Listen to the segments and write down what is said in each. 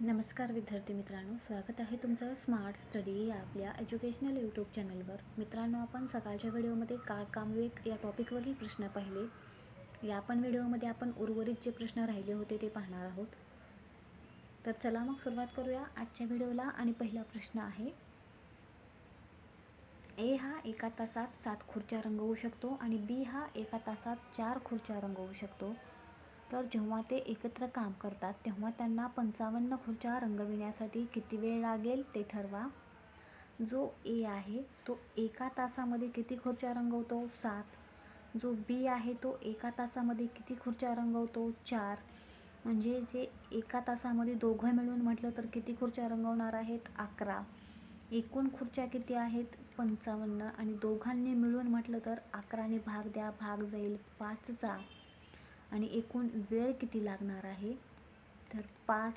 नमस्कार विद्यार्थी मित्रांनो स्वागत आहे तुमचं स्मार्ट स्टडी या आपल्या एज्युकेशनल यूट्यूब चॅनलवर मित्रांनो आपण सकाळच्या व्हिडिओमध्ये काळ कामवेग या टॉपिकवरील प्रश्न पाहिले. या पण व्हिडिओमध्ये आपण उर्वरित जे प्रश्न राहिले होते ते पाहणार आहोत. तर चला मग सुरुवात करूया आजच्या व्हिडिओला आणि पहिला प्रश्न आहे. ए हा एका तासात सात खुर्च्या रंगवू शकतो आणि बी हा एका तासात चार खुर्च्या रंगवू शकतो. तर जेव्हा ते एकत्र काम करतात तेव्हा त्यांना पंचावन्न खुर्च्या रंगविण्यासाठी किती वेळ लागेल ते ठरवा. जो ए आहे तो एका तासामध्ये किती खुर्च्या रंगवतो? सात. जो बी आहे तो एका तासामध्ये किती खुर्च्या रंगवतो? चार. म्हणजे जे एका तासामध्ये दोघं मिळून म्हटलं तर किती खुर्च्या रंगवणार आहेत? अकरा. एकूण खुर्च्या किती आहेत? पंचावन्न. आणि दोघांनी मिळून म्हटलं तर अकराने भाग द्या भाग जाईल पाचचा. आणि एकूण वेळ किती लागणार आहे? तर पाच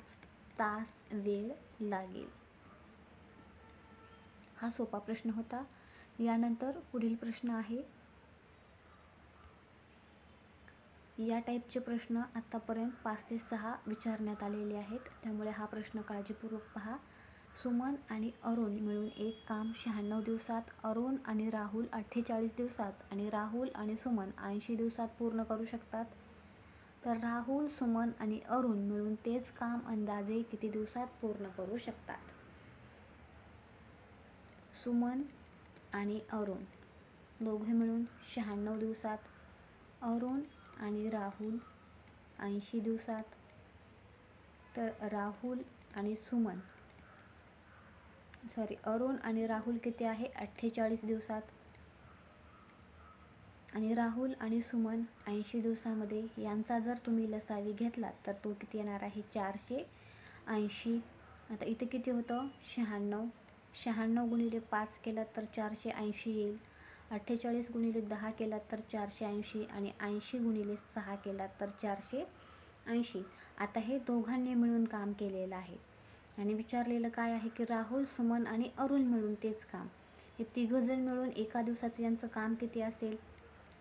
तास वेळ लागेल. हा सोपा प्रश्न होता. यानंतर पुढील प्रश्न आहे. या टाईपचे प्रश्न आत्तापर्यंत पाच ते सहा विचारण्यात आलेले आहेत. त्यामुळे हा प्रश्न काळजीपूर्वक पहा. सुमन आणि अरुण मिळून एक काम शहाण्णव दिवसात अरुण आणि राहुल अठ्ठेचाळीस दिवसात आणि राहुल आणि सुमन ऐंशी दिवसात पूर्ण करू शकतात. तर राहुल सुमन आणि अरुण मिळून तेच काम अंदाजे किती दिवसात पूर्ण करू शकतात? सुमन आणि अरुण दोघे मिळून शहाण्णव दिवसात अरुण आणि राहुल ऐंशी दिवसात. तर राहुल आणि सुमन सॉरी अरुण आणि राहुल किती आहे? अठ्ठेचाळीस दिवसात. आणि राहुल आणि सुमन ऐंशी दिवसामध्ये यांचा जर तुम्ही लसावी घेतलात तर तो किती येणार आहे? चारशे ऐंशी. आता इथे किती होतं? शहाण्णव. शहाण्णव गुणिले पाच केलात तर चारशे ऐंशी येईल. अठ्ठेचाळीस गुणिले दहा केलात तर चारशे ऐंशी आणि ऐंशी गुणिले सहा केलात तर चारशे ऐंशी. आता हे दोघांनी मिळून काम केलेलं आहे. आणि विचारलेलं काय आहे की राहुल सुमन आणि अरुण मिळून तेच काम. हे तिघंजण मिळून एका दिवसाचं यांचं काम किती असेल?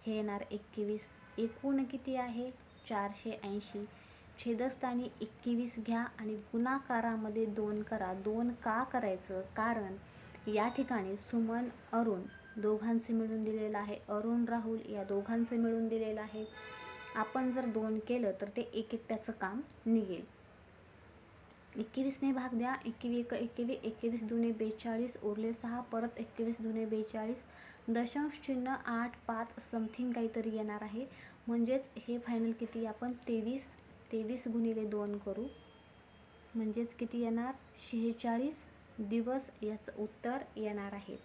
हे येणार एकवीस. एकूण किती आहे? चारशे ऐंशी. छेदस्थानी एकवीस घ्या आणि गुणाकारामध्ये दोन करा. दोन का करायचं? कारण या ठिकाणी सुमन अरुण दोघांचे मिळून दिलेलं आहे. अरुण राहुल या दोघांचे मिळून दिलेलं आहे. आपण जर दोन केलं तर ते एक एकट्याचं काम निघेल. एकवीसने भाग द्या. एकवी एक एकवी एकवीस दुने बेचाळीस उरले सहा परत एकवीस दुने बेचाळीस. दशांश चिन्ह आठ पाच समथिंग काहीतरी येणार आहे. म्हणजेच हे फायनल किती आपण तेवीस तेवीस गुणिले दोन करू. म्हणजेच किती येणार? शेहेचाळीस दिवस याचं उत्तर येणार आहे.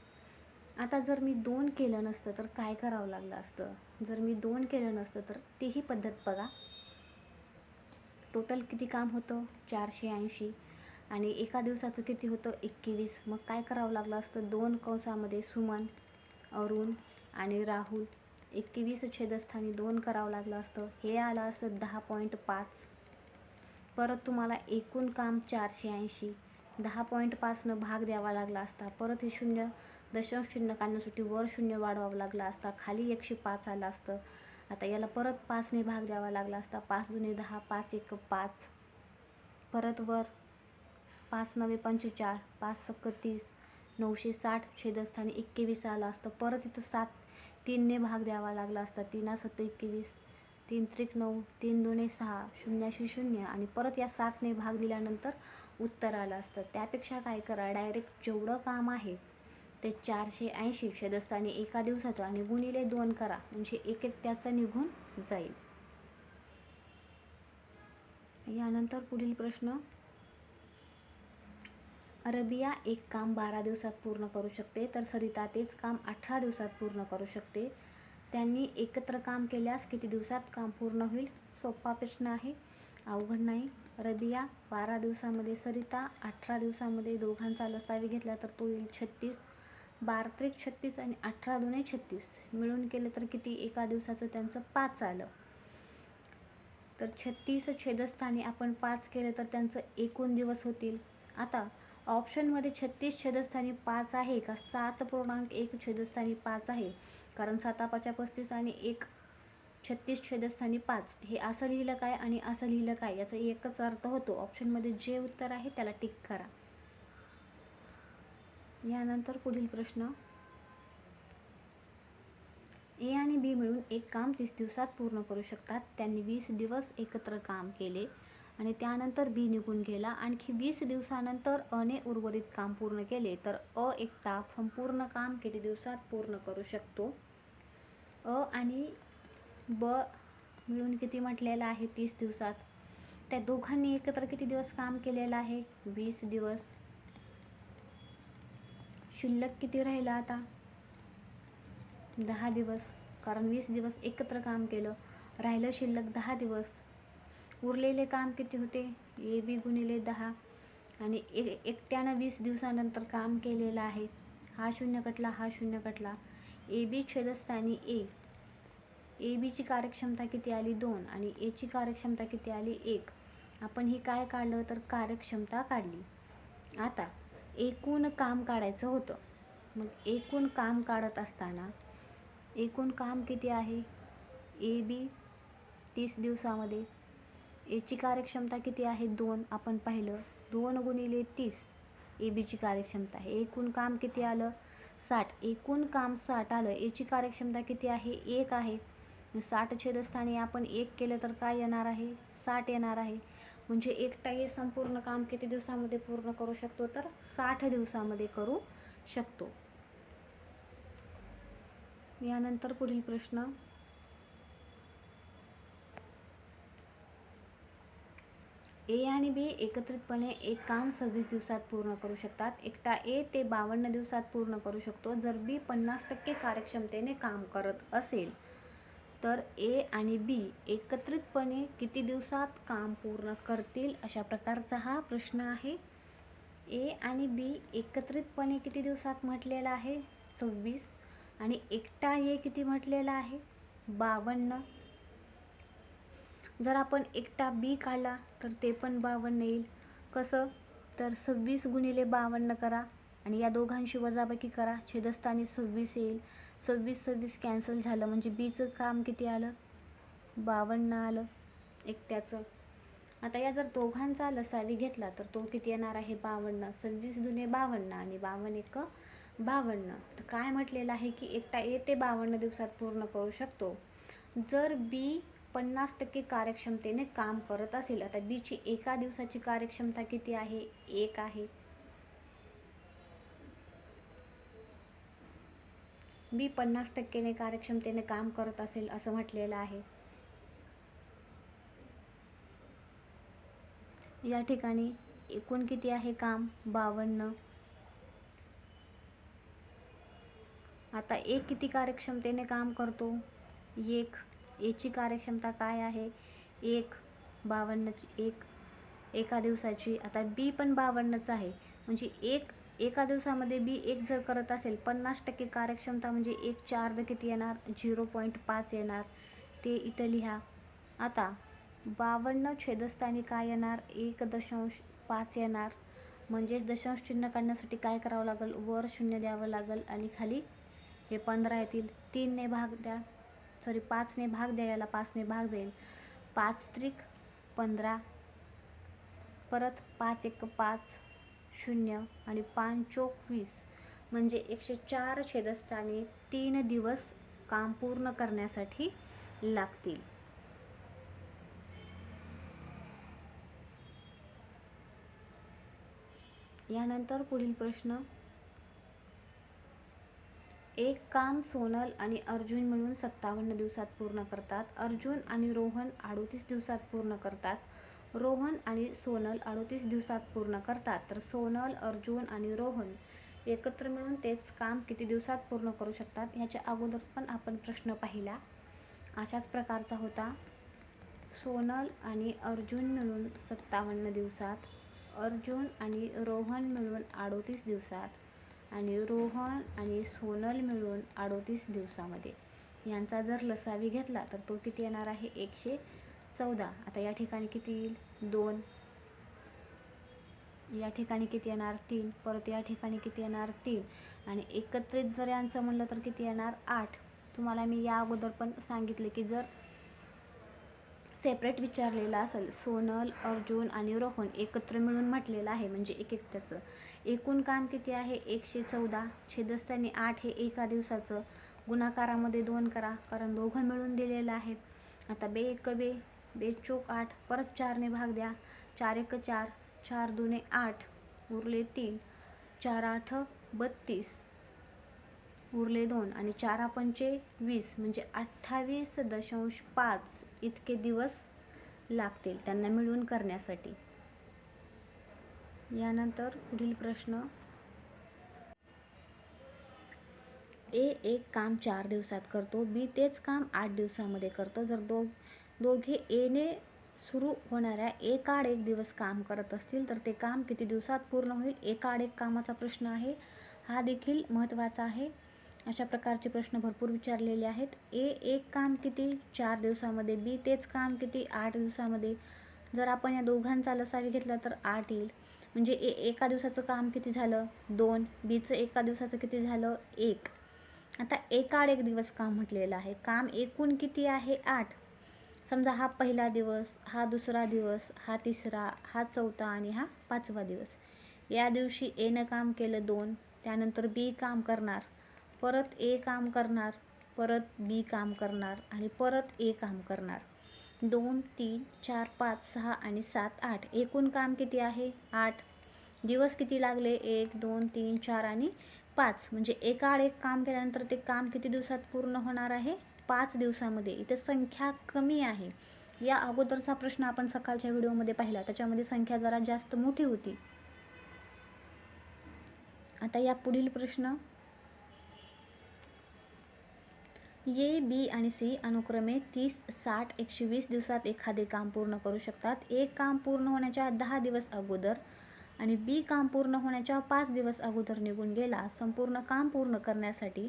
आता जर मी दोन केलं नसतं तर काय करावं लागलं असतं? जर मी दोन केलं नसतं तर तेही पद्धत बघा. टोटल किती काम होतं? चारशे ऐंशी. आणि एका दिवसाचं किती होतं? एकवीस. मग काय करावं लागलं असतं? दोन कंसामध्ये सुमन अरुण आणि राहुल एकवीस छेदस्थानी दोन करावं लागलं असतं. हे आलं असतं दहा पॉईंट पाच. परत तुम्हाला एकूण काम चारशे ऐंशी. दहा पॉईंट पाचनं भाग द्यावा लागला असता. परत हे शून्य दशांश शून्य काढण्यासाठी वर शून्य वाढवावं लागला असता. खाली एकशे पाच आलं असतं. आता याला परत पाचने भाग द्यावा लागला असता. पाच दुने दहा पाच एक पाच. परत वर. पाच नवे पंचेचाळ पाच सक्क तीस नऊशे साठ छेदस्थानी एक्केवीस आला असतं. परत इथं सात तीनने भाग द्यावा लागला असता. तीना सत्त एकवीस तीन त्रिक नऊ तीन दोने सहा शून्याशी शून्य आणि परत या सातने भाग दिल्यानंतर उत्तर आलं असतं. त्यापेक्षा काय करा डायरेक्ट जेवढं काम आहे ते चारशे ऐंशी छेदस्थानी एका दिवसाचा आणि गुणिले दोन करा म्हणजे एक एक त्याचं निघून जाईल. यानंतर पुढील प्रश्न. अरबिया एक काम बारा दिवसात पूर्ण करू शकते तर सरिता तेच काम अठरा दिवसात पूर्ण करू शकते. त्यांनी एकत्र काम केल्यास किती दिवसात काम पूर्ण होईल? सोपा प्रश्न आहे. अवघड नाही. रबिया बारा दिवसामध्ये सरिता अठरा दिवसामध्ये दोघांचा लसावी घेतला तर तो येईल छत्तीस. बारा त्रिक छत्तीस आणि अठरा दोन्ही छत्तीस. मिळून केलं तर किती? एका दिवसाचं त्यांचं पाच आलं. तर छत्तीस छेदस्थानी आपण पाच केलं तर त्यांचं एकूण दिवस होतील. आता ऑप्शनमध्ये छत्तीस छेदस्थानी पाच आहे का? सात पूर्णांक एक छेदस्थानी पाच आहे. कारण सातापाच्या पस्तीस आणि एक छत्तीस छेदस्थानी पाच. हे असं लिहिलं काय आणि असं लिहिलं काय? याचा एकच अर्थ होतो. ऑप्शनमध्ये जे उत्तर आहे त्याला टिक करा. यानंतर पुढील प्रश्न. ए आणि बी मिळून एक काम तीस दिवसात पूर्ण करू शकतात. त्यांनी वीस दिवस एकत्र काम केले आणि त्यानंतर बी निघून गेला. आणखी वीस दिवसानंतर अने उर्वरित काम पूर्ण केले तर अ एकटा संपूर्ण काम किती दिवसात पूर्ण करू शकतो? अ आणि ब मिळून किती म्हटलेलं आहे तीस दिवसात? त्या दोघांनी एकत्र किती दिवस काम केलेलं आहे? वीस दिवस. शिल्लक किती राहिलं आता? दहा दिवस. कारण वीस दिवस एकत्र काम केलं. राहिलं शिल्लक दहा दिवस. उरलेले काम किती होते? ए बी गुणिले दहा. आणि ए एकट्यानं वीस दिवसानंतर काम केलेलं आहे. हा शून्य कटला हा शून्य कटला. ए बी छेदस्थानी ए. ए बीची कार्यक्षमता किती आली? दोन. आणि एची कार्यक्षमता किती आली? एक. आपण ही काय काढलं? तर कार्यक्षमता काढली. आता एकूण काम काढायचं होतं. मग एकूण काम काढत असताना एकूण काम किती आहे? ए बी तीस दिवसामध्ये. एची कार्यक्षमता किती आहे? दोन. आपण पाहिलं दोन गुणिले तीस. ए बीची कार्यक्षमता. आहे एकूण काम किती आलं? साठ. एकूण काम साठ आलं. एची कार्यक्षमता किती आहे? एक आहे. साठ छेदस्थानी आपण एक केलं तर काय येणार आहे? साठ येणार आहे. म्हणजे एकटा हे संपूर्ण काम किती दिवसामध्ये पूर्ण करू शकतो? तर साठ दिवसामध्ये करू शकतो. यानंतर पुढील प्रश्न. ए आणि बी एकत्रितपणे एक काम सव्वीस दिवसात पूर्ण करू शकतात. एकटा ए ते बावन्न दिवसात पूर्ण करू शकतो. जर बी पन्नास टक्के कार्यक्षमतेने काम करत असेल तर ए आणि बी एकत्रितपणे किती दिवसात काम पूर्ण करतील अशा प्रकारचा हा प्रश्न आहे. ए आणि बी एकत्रितपणे किती दिवसात म्हटलेला आहे? सव्वीस. आणि एकटा ए किती म्हटलेला आहे? बावन्न. जर आपण एकटा बी काढला तर ते पण बावन्न येईल. कसं? तर सव्वीस गुणिले बावन्न करा आणि या दोघांशी वजाबाकी करा. छेदस्थानी सव्वीस येईल. सव्वीस सव्वीस कॅन्सल झालं. म्हणजे बीचं काम किती आलं? बावन्न आलं एकट्याचं. आता या जर दोघांचा लसावी घेतला तर तो किती येणार आहे? बावन्न. सव्वीस दुने बावन्न आणि बावन्न एक बावन्न. तर काय म्हटलेलं आहे की एकटा ए ते बावन्न दिवसात पूर्ण करू शकतो? जर बी पन्नास टक्के कार्यक्षमतेने काम करत असेल आता बीची एका दिवसाची कार्यक्षमता किती आहे? एक आहे. बी पन्नास टक्केने कार्यक्षमतेने काम करत असेल असं म्हटलेलं आहे. या ठिकाणी एकूण किती आहे काम? बावन्न. आता एक किती कार्यक्षमतेने काम करतो? एक. याची कार्यक्षमता काय आहे? एक. बावन्नची एक. एका दिवसाची. आता बी पण बावन्नच आहे. म्हणजे एक एका दिवसामध्ये बी एक जर करत असेल पन्नास टक्के कार्यक्षमता म्हणजे एक चार किती येणार? झिरो पॉईंट पाच येणार. ते इथं लिहा. आता बावन्न छेदस्थानी काय येणार? एक दशांश पाच येणार. म्हणजेच दशांश चिन्ह काढण्यासाठी काय करावं लागेल? वर शून्य द्यावं लागेल आणि खाली हे पंधरा येतील. तीनने भाग द्या. सॉरी पाचने भाग द्या याला पाचने भाग जाईल. पाच त्रिक पंधरा. परत पाच एक पाच. शून्य आणि पाच वीस म्हणजे एकशे चार छेदस्थानी तीन दिवस काम पूर्ण करण्यासाठी लागतील. यानंतर पुढील प्रश्न. एक काम सोनल आणि अर्जुन मिळून सत्तावन्न दिवसात पूर्ण करतात. अर्जुन आणि रोहन अडोतीस दिवसात पूर्ण करतात. रोहन आणि सोनल अडोतीस दिवसात पूर्ण करतात. तर सोनल अर्जुन आणि रोहन एकत्र मिळून तेच काम किती दिवसात पूर्ण करू शकतात ह्याच्या अगोदर पण आपण प्रश्न पाहिला. अशाच प्रकारचा होता. सोनल आणि अर्जुन मिळून सत्तावन्न दिवसात अर्जुन आणि रोहन मिळून अडोतीस दिवसात आणि रोहन आणि सोनल मिळून अडोतीस दिवसामध्ये. यांचा जर लसावी घेतला तर तो किती येणार आहे? एकशे चौदा. आता या ठिकाणी किती येईल? दोन. या ठिकाणी किती येणार? तीन. परत या ठिकाणी किती येणार? तीन. आणि एकत्रित जर यांचं म्हणलं तर किती येणार? आठ. तुम्हाला मी या अगोदर पण सांगितले की जर सेपरेट विचारलेलं असेल सोनल अर्जुन आणि रोहन एकत्र मिळून म्हटलेलं आहे म्हणजे एक एकट्याचं एकूण काम किती आहे? एकशे चौदा. छेदस्थानी आठ हे एका दिवसाचं. गुणाकारामध्ये दोन करा कारण दोघं मिळून दिलेलं आहेत. आता बे एक बे. बे चोक आठ परत चारने भाग द्या. चार एक चार चार दुने आठ उरले तीन. चार आठ बत्तीस. उरले दोन आणि चारा पंचे वीस म्हणजे अठ्ठावीस दशांश पाच इतके दिवस लागतील त्यांना मिळून करण्यासाठी. यानंतर पुढील प्रश्न. ए एक काम चार दिवसात करतो बी तेच काम आठ दिवसामध्ये करतो. जर दो दोघे एने सुरू होणाऱ्या एकाड एक दिवस काम करत असतील तर ते काम किती दिवसात पूर्ण होईल एकाड एक कामाचा प्रश्न आहे. हा देखील महत्त्वाचा आहे. अशा प्रकारचे प्रश्न भरपूर विचारलेले आहेत. ए एक काम किती? चार दिवसामध्ये. बी तेच काम किती? आठ दिवसामध्ये. जर आपण या दोघांचा लसावी घेतला तर आठ येईल. म्हणजे ए एका दिवसाचं काम किती झालं? दोन. बीचं एका दिवसाचं किती झालं? एक. आता एकाड एक दिवस काम म्हटलेलं आहे. काम एकूण किती आहे? आठ. समजा हा पहिला दिवस हा दुसरा दिवस हा तिसरा हा चौथा आणि हा पाचवा दिवस. या दिवशी एनं काम केलं दोन त्यानंतर बी काम करणार. परत ए काम करणार परत बी काम करणार आणि परत ए काम करणार. दोन तीन चार पाच सहा आणि सात आठ. एकूण काम किती आहे? आठ. दिवस किती लागले? एक दोन तीन चार आणि पाच. म्हणजे एकाआड एक काम केल्यानंतर ते काम किती दिवसात पूर्ण होणार आहे? पाच दिवसामध्ये इथे संख्या कमी आहे. या अगोदरचा प्रश्न आपण सकाळच्या व्हिडिओमध्ये पाहिला. त्याच्यामध्ये संख्या जरा जास्त मोठी होती. आता या पुढील प्रश्न. ए बी आणि सी अनुक्रमे तीस साठ एकशे वीस दिवसात एखादे काम पूर्ण करू शकतात. एक काम पूर्ण होण्याच्या दहा दिवस अगोदर आणि बी काम पूर्ण होण्याच्या पाच दिवस अगोदर निघून गेला. संपूर्ण काम पूर्ण करण्यासाठी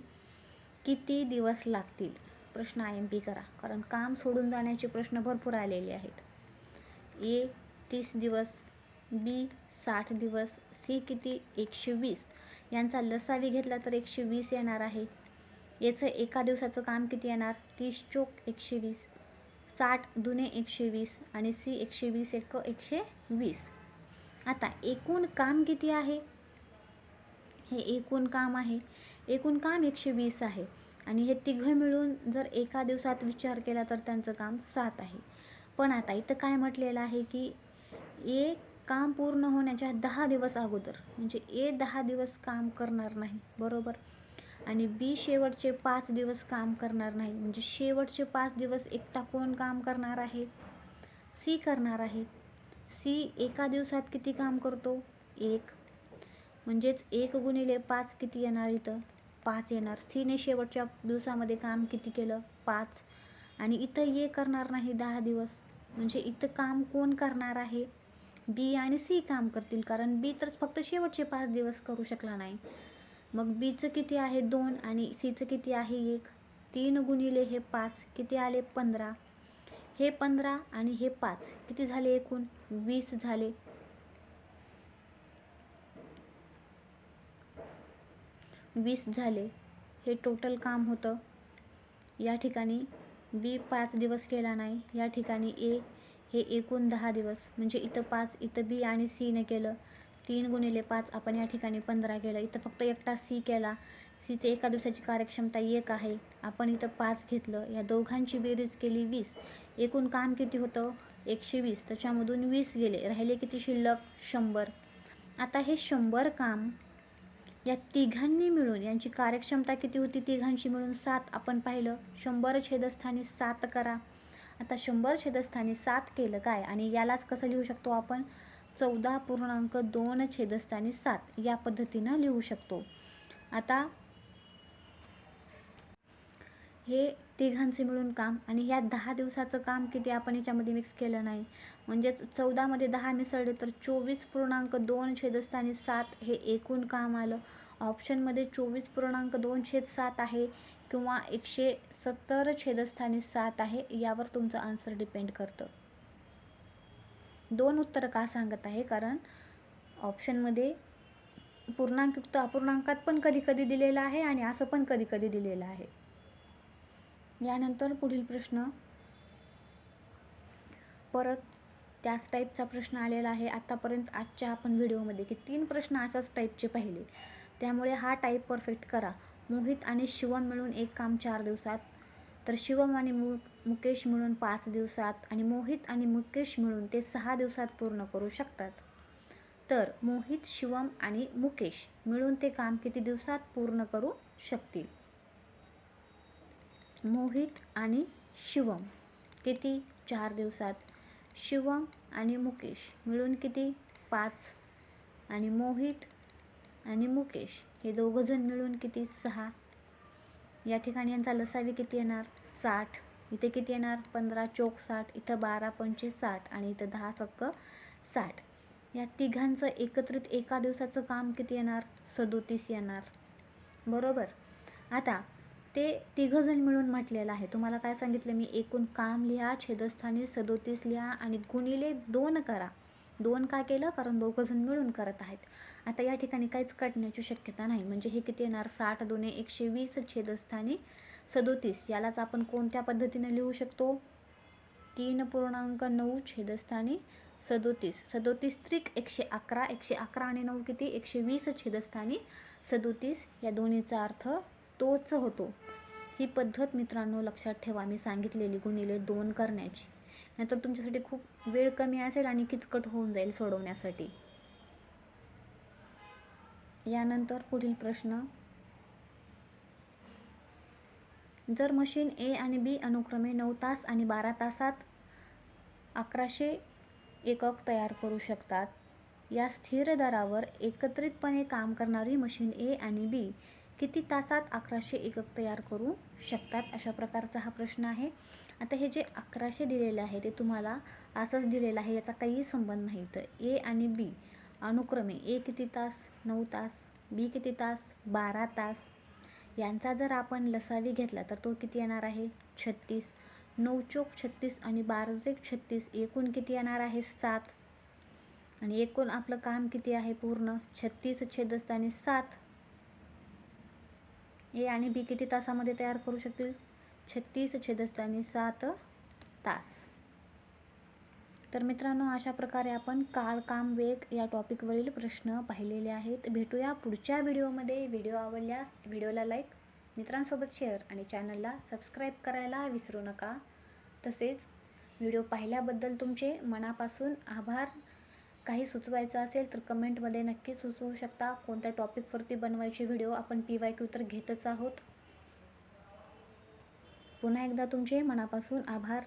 किती दिवस लागतील? प्रश्न आय एम पी करा. कारण काम सोडून जाण्याचे प्रश्न भरपूर आलेले आहेत. ए तीस दिवस. बी साठ दिवस. सी किती? एकशे वीस. यांचा लसावी घेतला तर एकशे वीस येणार आहे. याचं एका दिवसाचं काम किती येणार? तीस चोक एकशे वीस. साठ दुने एकशे वीस. आणि सी एकशे वीस एक एकशे वीस. आता एकूण काम किती आहे? हे एकूण काम आहे. एकूण काम एकशे वीस आहे. आणि हे तिघं मिळून जर एका दिवसात विचार केला तर त्यांचं काम सात आहे. पण आता इथं काय म्हटलेलं आहे की एक काम पूर्ण होण्याच्या दहा दिवस अगोदर म्हणजे ए दहा दिवस काम करणार नाही बरोबर? आणि बी शेवटचे पाच दिवस काम करणार नाही म्हणजे शेवटचे पाच दिवस एकटा कोण काम करणार आहे? सी करणार आहे. सी एका दिवसात किती काम करतो? एक. म्हणजेच एक गुणिले पाच किती येणार इथं? पाच येणार. सीने शेवटच्या दिवसामध्ये काम किती केलं? पाच. आणि इथं ये करणार नाही दहा दिवस. म्हणजे इथं काम कोण करणार आहे? बी आणि सी काम करतील. कारण बी तर फक्त शेवटचे पाच दिवस करू शकला नाही. मग बीचं किती आहे? दोन. आणि सीचं किती आहे? एक. तीन गुणिले हे पाच. किती आले? पंधरा. हे पंधरा आणि हे पाच. किती झाले एकूण? वीस झाले. वीस झाले. हे टोटल काम होतं. या ठिकाणी बी पाच दिवस केला नाही. या ठिकाणी ए हे एकूण दहा दिवस. म्हणजे इथं पाच इथं बी आणि सीने केलं. तीन गुणिले पाच आपण या ठिकाणी पंधरा केलं. इथं फक्त एकटा सी केला. सीचे एका दिवसाची कार्यक्षमता एक आहे. आपण इथं पाच घेतलं. या दोघांची बेरीज केली वीस. एकूण काम किती होतं? एकशे वीस. त्याच्यामधून वीस गेले. राहिले किती शिल्लक? शंभर. आता हे शंभर काम या तिघांनी मिळून यांची कार्यक्षमता किती होती तिघांशी मिळून सात? आपण पाहिलं शंभर छेदस्थानी सात करा. आता शंभर छेदस्थानी सात केलं काय? आणि यालाच कसं लिहू शकतो आपण? चौदा पूर्णांक दोन छेदस्थानी सात. या पद्धतीनं लिहू शकतो. आता हे तिघांचे मिळून काम आणि ह्या दहा दिवसाचं काम किती आपण याच्यामध्ये मिक्स केलं नाही? म्हणजेच चौदामध्ये दहा मिसळले तर चोवीस पूर्णांक दोन छेदस्थानी सात हे एकूण काम आलं. ऑप्शनमध्ये चोवीस पूर्णांक दोन छेद सात आहे किंवा एकशे सत्तर छेदस्थानी सात आहे यावर तुमचं आन्सर डिपेंड करतं. दोन उत्तरं का सांगत आहे? कारण ऑप्शनमध्ये पूर्णांकयुक्त अपूर्णांकात पण कधी कधी दिलेलं आहे आणि असं पण कधी कधी दिलेलं आहे. यानंतर पुढील प्रश्न. परत त्याच टाईपचा प्रश्न आलेला आहे. आत्तापर्यंत आजच्या आपण व्हिडिओमध्ये की तीन प्रश्न अशाच टाईपचे पाहिले. त्यामुळे हा टाईप परफेक्ट करा. मोहित आणि शिवम मिळून एक काम चार दिवसात. तर शिवम आणि मु मुकेश मिळून पाच दिवसात आणि मोहित आणि मुकेश मिळून ते सहा दिवसात पूर्ण करू शकतात. तर मोहित शिवम आणि मुकेश मिळून ते काम किती दिवसात पूर्ण करू शकतील? मोहित आणि शिवम किती? चार दिवसात. शिवम आणि मुकेश. मिळून किती? पाच. आणि मोहित आणि मुकेश. हे दोघंजण मिळून किती? सहा. या ठिकाणी यांचा लसावी किती येणार? साठ. इथे किती येणार? पंधरा चोक साठ. इथं बारा पंचवीस साठ. आणि इथं दहा सक्क साठ. या तिघांचं एकत्रित एका दिवसाचं काम किती येणार? सदोतीस येणार. बरोबर? आता ते तिघंजण मिळून म्हटलेलं आहे. तुम्हाला काय सांगितलं? मी एकूण काम लिहा छेदस्थानी सदोतीस लिहा आणि गुणिले दोन करा. दोन का केलं? कारण दोघंजण मिळून करत आहेत. आता या ठिकाणी काहीच कटण्याची शक्यता नाही. म्हणजे हे किती येणार? साठ दोन्ही एकशे वीस छेदस्थानी सदोतीस. यालाच आपण कोणत्या पद्धतीने लिहू शकतो? तीन पूर्णांक नऊ छेदस्थानी सदोतीस. सदोतीस त्रिक एकशे अकरा. एकशे अकरा आणि नऊ किती? एकशे वीस छेदस्थानी सदोतीस. या दोन्हीचा अर्थ तोच होतो. ही पद्धत मित्रांनो लक्षात ठेवा. मी सांगितलेली गुणिले दोन करण्याची. नाहीतर तुमच्यासाठी खूप वेळ कमी असेल आणि किचकट होऊन जाईल सोडवण्यासाठी. यानंतर पुढील प्रश्न. जर मशीन ए आणि बी अनुक्रमे नऊ तास आणि बारा तासात अकराशे एकक तयार करू शकतात या स्थिर दरावर एकत्रितपणे काम करणारी मशीन ए आणि बी किती तासात अकराशे एकक तयार करू शकतात? अशा प्रकारचा हा प्रश्न आहे. आता हे जे अकराशे दिलेले आहे ते तुम्हाला असंच दिलेलं आहे याचा काहीही संबंध नाही. तर ए आणि बी अनुक्रमे ए किती तास? नऊ तास. बी किती तास? बारा तास. यांचा जर आपण लसावी घेतला तर तो किती येणार आहे? छत्तीस. नऊ चोक छत्तीस आणि बारा छत्तीस एकूण किती येणार आहे? सात. आणि एकूण आपलं काम किती आहे पूर्ण? छत्तीस छेदस्थानी सात. ए आणि बी किती तासामध्ये तयार करू शकतील? छत्तीस छेदस्थानी सात तास. तर मित्रांनो अशा प्रकारे आपण काळ काम वेग या टॉपिकवरील प्रश्न पाहिलेले आहेत. भेटूया पुढच्या व्हिडिओमध्ये. व्हिडिओ आवडल्यास व्हिडिओला लाईक मित्रांसोबत शेअर आणि चॅनलला सबस्क्राईब करायला विसरू नका. तसेच व्हिडिओ पाहिल्याबद्दल तुमचे मनापासून आभार. काही सुचवायचं असेल तर कमेंटमध्ये नक्की सुचवू शकता. कोणत्या टॉपिकवरती बनवायचे व्हिडिओ आपण पी वाय क्यू तर घेतच आहोत. पुन्हा एकदा तुमचे मनापासून आभार.